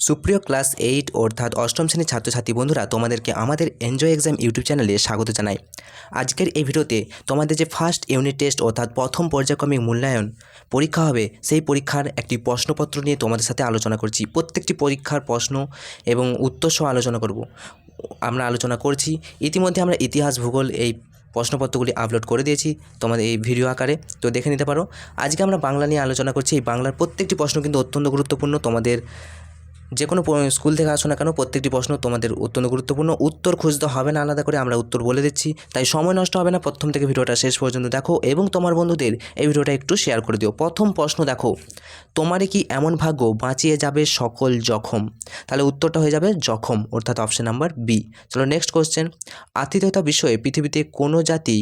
সুপ্রিয় class eight অর্থাৎ অষ্টম শ্রেণির ছাত্রছাত্রী বন্ধুরা, তোমাদেরকে আমাদের এনজয় এক্সাম ইউটিউব চ্যানেলে স্বাগত জানাই। আজকের এই ভিডিওতে তোমাদের যে ফার্স্ট ইউনিট টেস্ট অর্থাৎ প্রথম পর্যায়ক্রমিক মূল্যায়ন পরীক্ষা হবে, সেই পরীক্ষার একটি প্রশ্নপত্র নিয়ে তোমাদের সাথে আলোচনা করছি। প্রত্যেকটি পরীক্ষার প্রশ্ন এবং উত্তর সহ আলোচনা করব। আমরা আলোচনা করছি। ইতিমধ্যে আমরা ইতিহাস, ভূগোল এই প্রশ্নপত্রগুলি আপলোড করে দিয়েছি তোমাদের এই ভিডিও আকারে। তো দেখে নিতে পারো। আজকে আমরা বাংলা নিয়ে আলোচনা করছি। এই বাংলার প্রত্যেকটি প্রশ্ন কিন্তু অত্যন্ত গুরুত্বপূর্ণ। তোমাদের যে কোনো স্কুল থেকে আসো না কেন, প্রত্যেকটি প্রশ্ন তোমাদের অত্যন্ত গুরুত্বপূর্ণ। উত্তর খুঁজতে হবে না, আলাদা করে আমরা উত্তর বলে দিচ্ছি। তাই সময় নষ্ট হবে না, প্রথম থেকে ভিডিওটা শেষ পর্যন্ত দেখো এবং তোমার বন্ধুদের এই ভিডিওটা একটু শেয়ার করে দিও। প্রথম প্রশ্ন দেখো, তোমারই কি এমন ভাগ্য বাঁচিয়ে যাবে সকল জখম? তাহলে উত্তরটা হয়ে যাবে জখম, অর্থাৎ অপশন নাম্বার বি চলো নেক্সট কোশ্চেন আতিথেয়তা বিষয়ে পৃথিবীতে কোনো জাতি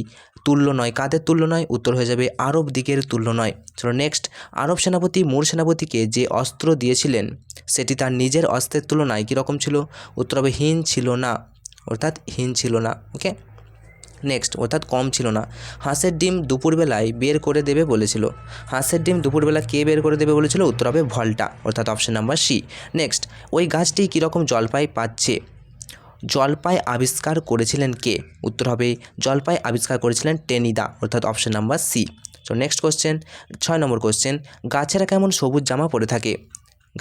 তুল্য নয়, কাদের তুল্য নয়? উত্তর হয়ে যাবে আরব দিকের তুল্য নয়। চলো নেক্সট আরব সেনাপতি মুর সেনাপতিকে যে অস্ত্র দিয়েছিলেন, সেটি তার নিজের অস্ত্রের তুলনায় কীরকম ছিল? উত্তর হবে হীন ছিল না। অর্থাৎ হীন ছিল না ওকে নেক্সট অর্থাৎ কম ছিল না। হাঁসের ডিম দুপুরবেলায় বের করে দেবে বলেছিল। হাঁসের ডিম দুপুরবেলা কে বের করে দেবে বলেছিল? উত্তর হবে ভল্টা, অর্থাৎ অপশন নাম্বার সি নেক্সট ওই গাছটি কীরকম জলপাই পাচ্ছে? জলপাই আবিষ্কার করেছিলেন কে? উত্তর হবে জলপাই আবিষ্কার করেছিলেন টেনিদা, অর্থাৎ option number C so next question ছয় নম্বর কোশ্চেন গাছেরা কেমন সবুজ জামা পরে থাকে?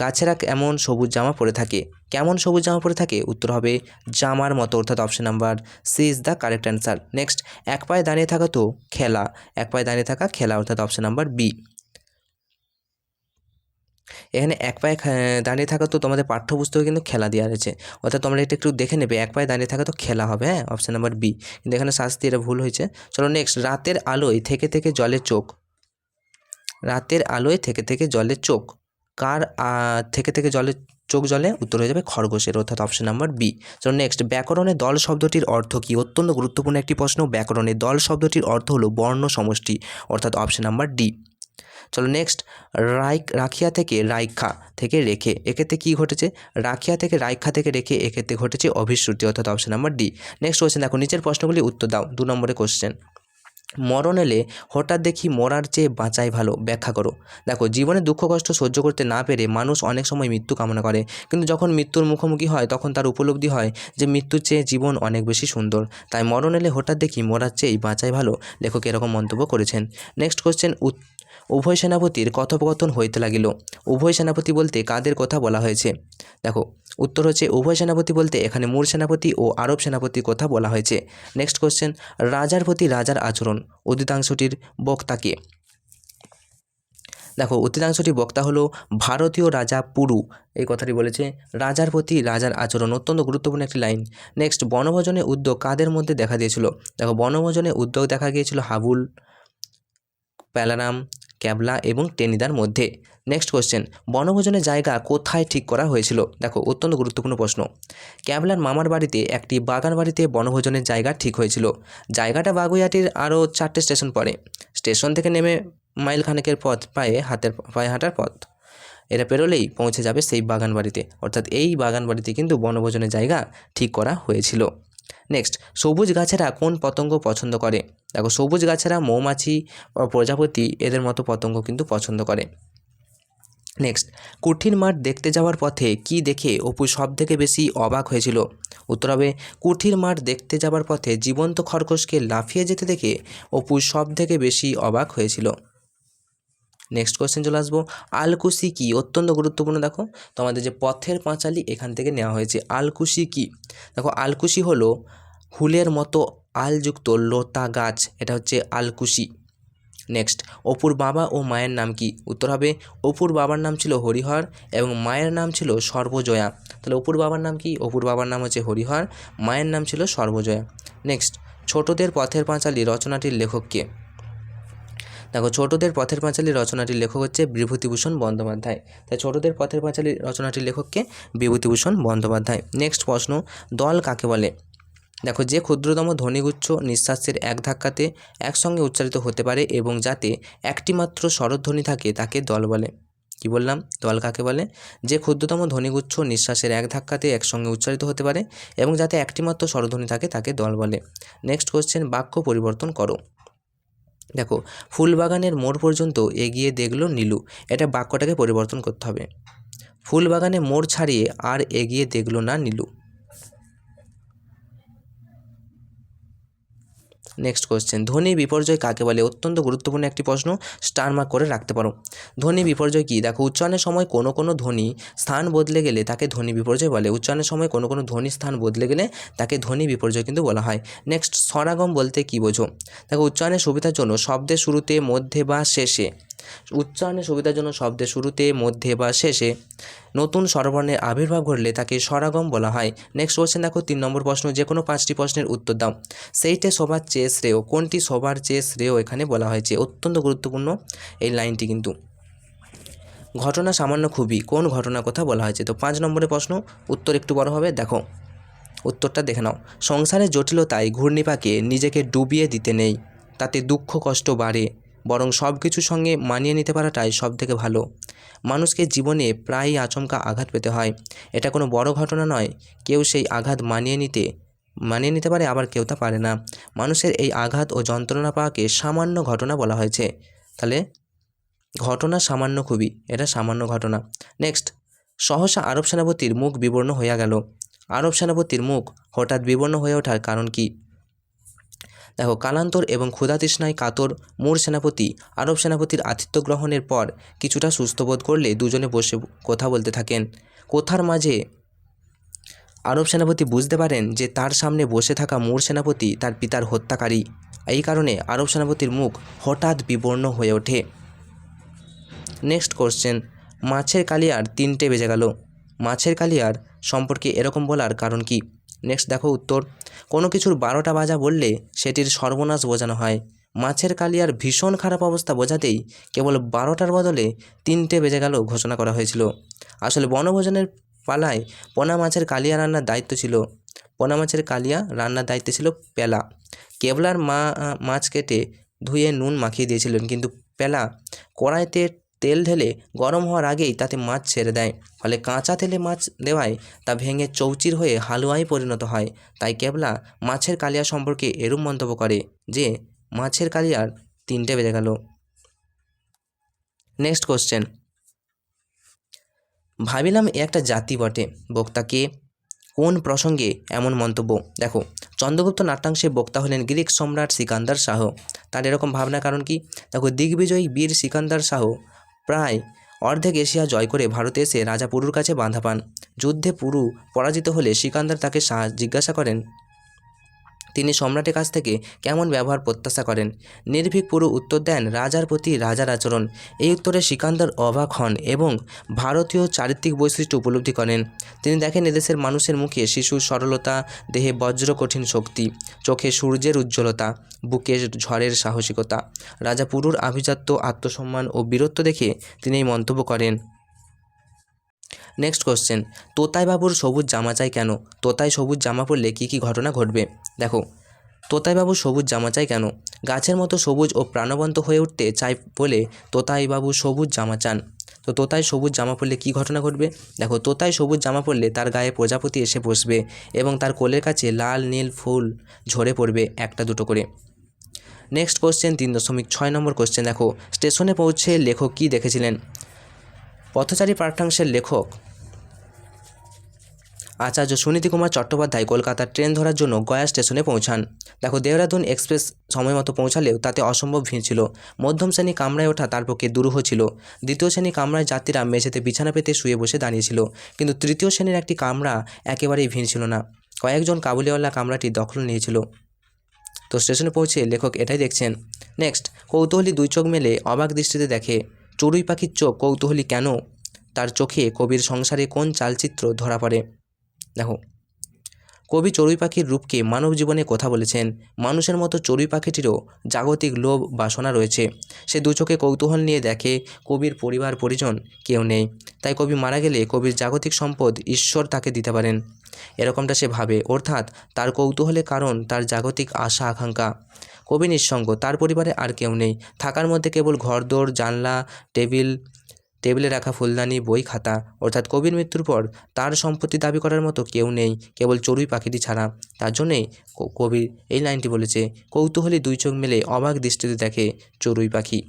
গাছেরা কেমন সবুজ জামা পরে থাকে। কেমন সবুজ জামা পরে থাকে? উত্তর হবে, জামার মতো, অর্থাৎ option number C is the correct answer next এক পায়ে দাঁড়িয়ে থাকা তো খেলা। এক পায়ে দাঁড়িয়ে থাকা খেলা, অর্থাৎ অপশন নাম্বার বি এখানে এক পায়ে দাঁড়িয়ে থাকা তো তোমাদের পাঠ্যপুস্তকে কিন্তু খেলা দেওয়া রয়েছে। অর্থাৎ তোমরা এটা একটু দেখে নেবে, এক পায়ে দাঁড়িয়ে থাকা তো খেলা হবে হ্যাঁ? অপশন নাম্বার বি কিন্তু এখানে শাস্তি এটা ভুল হয়েছে। চলো নেক্সট রাতের আলোয় থেকে থেকে জলের চোখ। রাতের আলোয় থেকে থেকে জলের চোখ। কার থেকে থেকে জলের চোখ জলে উত্তর হয়ে যাবে খরগোশের অর্থাৎ অপশন নাম্বার বি চলো নেক্সট ব্যাকরণে দল শব্দটির অর্থ কী? অত্যন্ত গুরুত্বপূর্ণ একটি প্রশ্ন। ব্যাকরণে দল শব্দটির অর্থ হলো বর্ণ সমষ্টি, অর্থাৎ অপশন নাম্বার ডি চলো নেক্সট রাইক, রাখিয়া থেকে রাইখা থেকে রেখে, এক্ষেত্রে কী ঘটেছে? রাখিয়া থেকে রাইখা থেকে রেখে, এক্ষেত্রে ঘটেছে অভিশ্রুতি, অর্থাৎ option number D next question দেখো, নিচের প্রশ্নগুলি উত্তর দাও, দু নম্বরে কোশ্চেন মরণ এলে হঠাৎ দেখি মরার চেয়ে বাঁচাই ভালো, ব্যাখ্যা করো। দেখো, জীবনে দুঃখ, কষ্ট সহ্য করতে না পেরে মানুষ অনেক সময় মৃত্যু কামনা করে। কিন্তু যখন মৃত্যুর মুখোমুখি হয়, তখন তার উপলব্ধি হয় যে মৃত্যুর চেয়ে জীবন অনেক বেশি সুন্দর। তাই মরণ এলে হঠাৎ দেখি মরার চেয়ে বাঁচাই ভালো, লেখক এরকম মন্তব্য করেছেন। নেক্সট কোশ্চেন উভয় সেনাপতির কথোপকথন হইতে লাগিল। উভয় সেনাপতি বলতে কাদের কথা বলা হয়েছে? দেখো, উত্তর হচ্ছে, উভয় সেনাপতি বলতে এখানে মূল সেনাপতি ও আরব সেনাপতির কথা বলা হয়েছে। নেক্সট কোশ্চেন রাজার প্রতি রাজার আচরণ, অধিকাংশটির বক্তাকে দেখো, অধিকাংশটি বক্তা হলো ভারতীয় রাজা পুরু। এই কথাটি বলেছে, রাজার প্রতি রাজার আচরণ অত্যন্ত গুরুত্বপূর্ণ একটি লাইন। নেক্সট বনভোজনে উদ্যোগ কাদের মধ্যে দেখা দিয়েছিল? দেখো, বনভোজনে উদ্যোগ দেখা গিয়েছিল হাবুল, প্যালারাম ক্যাবলা এবং টেনিদার মধ্যে। নেক্সট কোশ্চেন বনভোজনের জায়গা কোথায় ঠিক করা হয়েছিল? দেখো, অত্যন্ত গুরুত্বপূর্ণ প্রশ্ন। ক্যাবলার মামার বাড়িতে একটি বাগান বাড়িতে বনভোজনের জায়গা ঠিক হয়েছিল। জায়গাটা বাগুইয়াটির আরও চারটে স্টেশন পড়ে। স্টেশন থেকে নেমে মাইল খানেকের পথ, পায়ে হাতের, পায়ে হাঁটার পথ। এটা পেরোলেই পৌঁছে যাবে সেই বাগান বাড়িতে। অর্থাৎ এই বাগান বাড়িতে কিন্তু বনভোজনের জায়গা ঠিক করা হয়েছিল। নেক্সট সবুজ গাছেরা কোন পতঙ্গ পছন্দ করে? দেখো, সবুজ গাছেরা মৌমাছি প্রজাপতি এদের মতো পতঙ্গ কিন্তু পছন্দ করে। নেক্সট কঠিন মাঠ দেখতে যাওয়ার পথে কি দেখে অপু সব থেকে বেশি অবাক হয়েছিল? উত্তর হবে, কুঠির মাঠ দেখতে যাওয়ার পথে জীবন্ত খরগোশকে লাফিয়ে যেতে দেখে অপু সব থেকে বেশি অবাক হয়েছিল। নেক্সট কোশ্চেন চলে আসব। আলকুশি কি? অত্যন্ত গুরুত্বপূর্ণ, দেখো। তোমাদের যে পথের পাঁচালি এখান থেকে নেওয়া হয়েছে। আলকুশি কি? দেখো, আলকুশি হলো হুলের মতো আলযুক্ত লতা গাছ। এটা হচ্ছে আলকুশি। নেক্সট অপুর বাবা ও মায়ের নাম কি? উত্তর হবে, অপুর বাবার নাম ছিল হরিহর এবং মায়ের নাম ছিল সর্বজয়া। তাহলে অপুর বাবার নাম কি? অপুর বাবার নাম হচ্ছে হরিহর, মায়ের নাম ছিল সর্বজয়া। নেক্সট ছোটদের পথের পাঁচালী রচনাটির লেখক কে? দেখো, ছোটদের পথের পাঁচালী রচনাটির লেখক হচ্ছে বিভূতিভূষণ বন্দ্যোপাধ্যায়। তাই ছোটদের পথের পাঁচালী রচনাটির লেখককে বিভূতিভূষণ বন্দ্যোপাধ্যায়। নেক্সট প্রশ্ন, দল কাকে বলে? দেখো, যে ক্ষুদ্রতম ধ্বনিগুচ্ছ নিঃশ্বাসের এক ধাক্কাতে একসঙ্গে উচ্চারিত হতে পারে এবং যাতে একটি মাত্র স্বরধ্বনি থাকে, তাকে দল বলে। কি বললাম? দল কাকে বলে? যে ক্ষুদ্রতম ধ্বনিগুচ্ছ নিঃশ্বাসের এক ধাক্কাতে একসঙ্গে উচ্চারিত হতে পারে এবং যাতে একটি মাত্র স্বরধ্বনি থাকে, তাকে দল বলে। নেক্সট কোশ্চেন বাক্য পরিবর্তন করো। দেখো, ফুলবাগানের মোড় পর্যন্ত এগিয়ে দেখল নীলু। এটা বাক্যটাকে পরিবর্তন করতে হবে। ফুলবাগানে মোড় ছাড়িয়ে আর এগিয়ে দেখল না নীলু। নেক্সট কোশ্চেন ধ্বনি বিপর্যয় কাকে বলে? অত্যন্ত গুরুত্বপূর্ণ একটি প্রশ্ন। স্টার মার্ক করে রাখতে পারো। ধ্বনি বিপর্যয় কী? দেখো, উচ্চারণের সময় কোনো কোনো ধ্বনি স্থান বদলে গেলে তাকে ধ্বনি বিপর্যয় বলে। উচ্চারণের সময় কোনো কোনো ধ্বনি স্থান বদলে গেলে তাকে ধ্বনি বিপর্যয় কিন্তু বলা হয়। নেক্সট স্বরাগম বলতে কী বোঝো? দেখো, উচ্চারণের সুবিধার জন্য শব্দের শুরুতে, মধ্যে বা শেষে উচ্চারণের সুবিধার জন্য শব্দের শুরুতে, মধ্যে বা শেষে। নতুন স্বরবর্ণের আবির্ভাব ঘটলে তাকে স্বরাগম বলা হয়। নেক্সট কোশ্চেন দেখো, তিন নম্বর প্রশ্ন যে কোনো পাঁচটি প্রশ্নের উত্তর দাও। সেইটে সবার চেয়ে শ্রেয়, কোনটি সবার চেয়ে শ্রেয় এখানে বলা হয়েছে? অত্যন্ত গুরুত্বপূর্ণ এই লাইনটি কিন্তু। ঘটনা সামান্য খুবই, কোন ঘটনার কথা বলা হয়েছে? তো পাঁচ নম্বরের প্রশ্ন, উত্তর একটু বড় হবে, দেখো। উত্তরটা দেখে নাও। সংসারের জটিলতায় ঘূর্ণিপাকে নিজেকে ডুবিয়ে দিতে নেই, তাতে দুঃখ, কষ্ট বাড়ে। বরং সব কিছুর সঙ্গে মানিয়ে নিতে পারাটাই সব থেকে ভালো। মানুষকে জীবনে প্রায়ই আচমকা আঘাত পেতে হয়। এটা কোনো বড় ঘটনা নয়। কেউ সেই আঘাত মানিয়ে নিতে মানিয়ে নিতে পারে, আবার কেউ তা পারে না। মানুষের এই আঘাত ও যন্ত্রণা পাওয়াকে সামান্য ঘটনা বলা হয়েছে। তাহলে ঘটনা সামান্য খুবই, এটা সামান্য ঘটনা। নেক্সট, সহসা আরব সেনাপতির মুখ বিবর্ণ হইয়া গেল। আরব সেনাপতির মুখ হঠাৎ বিবর্ণ হয়ে ওঠার কারণ কি? দেখো, কালান্তর এবং ক্ষুধাতৃষ্ণায় কাতর মূর সেনাপতি, আরব সেনাপতির আতিথ্য গ্রহণের পর কিছুটা সুস্থবোধ করলে দুজনে বসে কথা বলতে থাকেন। কথার মাঝে আরব সেনাপতি বুঝতে পারেন যে তার সামনে বসে থাকা মূর সেনাপতি তার পিতার হত্যাকারী। এই কারণে আরব সেনাপতির মুখ হঠাৎ বিবর্ণ হয়ে ওঠে। নেক্সট কোশ্চেন, মাছের কালিয়ার তিনটে বেজে গেল। মাছের কালিয়ার সম্পর্কে এরকম বলার কারণ কি? নেক্সট দেখো উত্তর। কোনো কিছুর বারোটা বাজা বললে সেটির সর্বনাশ বোঝানো হয়। মাছের কালিয়ার ভীষণ খারাপ অবস্থা বোঝাতেই কেবল বারোটার বদলে তিনটে বেজে গেল ঘোষণা করা হয়েছিল। আসলে বনভোজনের পালায় পোনা মাছের কালিয়া রান্নার দায়িত্ব ছিল। পোনা মাছের কালিয়া রান্নার দায়িত্ব ছিল পেলা। কেবলার মা মাছ কেটে ধুয়ে নুন মাখিয়ে দিয়েছিলেন, কিন্তু পেলা কড়াইতে তেল ঢেলে গরম হওয়ার আগেই তাতে মাছ ছেড়ে দেয়। ফলে কাঁচা তেলে মাছ দেওয়ায় তা ভেঙে চৌচির হয়ে হালুয়ায় পরিণত হয়। তাই কেবলা মাছের কালিয়া সম্পর্কে এরূপ মন্তব্য করে যে, মাছের কালিয়ার তিনটে বেজে গেল। Next question. ভাবিলাম এ একটা জাতি বটে। বক্তাকে কোন প্রসঙ্গে এমন মন্তব্য? দেখো, চন্দ্রগুপ্ত নাট্যাংশে বক্তা হলেন গ্রিক সম্রাট সিকান্দার শাহ। তার এরকম ভাবনা কারণ কি? দেখো, দিগ্বিজয়ী বীর সিকান্দার শাহ প্রায় অর্ধেক এশিয়া জয় করে ভারতে এসে রাজা পুরুর কাছে বাঁধা পান। যুদ্ধে পুরু পরাজিত হলে সিকান্দার তাকে জিজ্ঞাসা করেন তিনি সম্রাটের কাছ থেকে কেমন ব্যবহার প্রত্যাশা করেন? নির্ভীক পুরু উত্তর দেন রাজার প্রতি রাজার আচরণ। এই উত্তরে সিকান্দার অবাক হন এবং ভারতীয় চারিত্রিক বৈশিষ্ট্য উপলব্ধি করেন। তিনি দেখেন এদেশের মানুষের মুখে শিশুর সরলতা, দেহে বজ্র কঠিন শক্তি, চোখে সূর্যের উজ্জ্বলতা বুকে ঝড়ের সাহসিকতা। রাজা পুরুর আভিজাত্য, আত্মসম্মান ও বীরত্ব দেখে তিনি এই মন্তব্য করেন। নেক্সট কোশ্চেন তোতাই বাবুর সবুজ জামা চাই কেন? তোতাই সবুজ জামা পরলে কী কী ঘটনা ঘটবে? দেখো, তোতাই বাবু সবুজ জামা চাই কেন? গাছের মতো সবুজ ও প্রাণবন্ত হয়ে উঠতে চাই বলে তোতাই বাবু সবুজ জামা চান। তো তোতাই সবুজ জামা পরলে কী ঘটনা ঘটবে? দেখো, তোতাই সবুজ জামা পরলে তার গায়ে প্রজাপতি এসে বসবে এবং তার কোলের কাছে লাল, নীল ফুল ঝরে পড়বে একটা দুটো করে। নেক্সট কোশ্চেন তিন দশমিক ছয় নম্বর কোশ্চেন দেখো, স্টেশনে পৌঁছে লেখক কী দেখেছিলেন? পথচারী পাঠ্যাংশের লেখক আচার্য সুনীতি কুমার চট্টোপাধ্যায় কলকাতার ট্রেন ধরার জন্য গয়া স্টেশনে পৌঁছান। দেখো, দেহরাদুন এক্সপ্রেস সময় মতো পৌঁছালেও তাতে অসম্ভব ভিড় ছিল। মধ্যম শ্রেণি কামরায় ওঠা তার পক্ষে দুরূহ ছিল। দ্বিতীয় শ্রেণি কামরায় যাত্রীরা মেঝেতে বিছানা পেতে শুয়ে বসে দাঁড়িয়েছিল। কিন্তু তৃতীয় শ্রেণির একটি কামরা একেবারেই ভিড় ছিল না। কয়েকজন কাবুলিওয়ালা কামরাটি দখল নিয়েছিল। তো স্টেশনে পৌঁছে লেখক এটাই দেখছেন। নেক্সট, কৌতূহলী দুই চোখ মেলে অবাক দৃষ্টিতে দেখে চড়ুই পাখির চোখ কৌতূহলী কেন? তার চোখে কবির সংসারে কোন চালচিত্র ধরা পড়ে? দেখো, কবি চড়ুই পাখির রূপকে মানব জীবনে কথা বলেছেন। মানুষের মতো চড়ুই পাখিটিরও জাগতিক লোভ বাসনা রয়েছে। সে দু চোখে কৌতূহল নিয়ে দেখে কবির পরিবার পরিজন কেউ নেই। তাই কবি মারা গেলে কবির জাগতিক সম্পদ ঈশ্বর তাকে দিতে পারেন। এরকমটা সে ভাবে। অর্থাৎ তার কৌতূহলের কারণ, তার জাগতিক আশা, আকাঙ্ক্ষা। কবি নিঃসঙ্গ, তার পরিবারে আর কেউ নেই। থাকার মধ্যে কেবল ঘরদোর জানলা, টেবিল, টেবিলে রাখা ফুলদানি, বই, খাতা। অর্থাৎ কবির মৃত্যুর পর তার সম্পত্তি দাবি করার মতো কেউ নেই, কেবল চড়ুই পাখিটি ছাড়া। তার জন্যেই কবির এই লাইনটি বলেছে, কৌতূহলী দুই চোখ মেলে অবাক দৃষ্টিতে দেখে চড়ুই পাখি।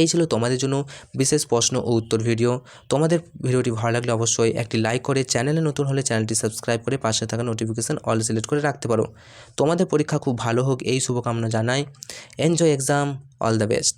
এই ছিল তোমাদের জন্য বিশেষ প্রশ্ন ও উত্তর ভিডিও। তোমাদের ভিডিওটি ভালো লাগলে অবশ্যই একটি লাইক করে চ্যানেলে নতুন হলে চ্যানেলটি সাবস্ক্রাইব করে পাশে থাকা নোটিফিকেশান অল সিলেক্ট করে রাখতে পারো। তোমাদের পরীক্ষা খুব ভালো হোক, এই শুভকামনা জানাই। Enjoy exam all the best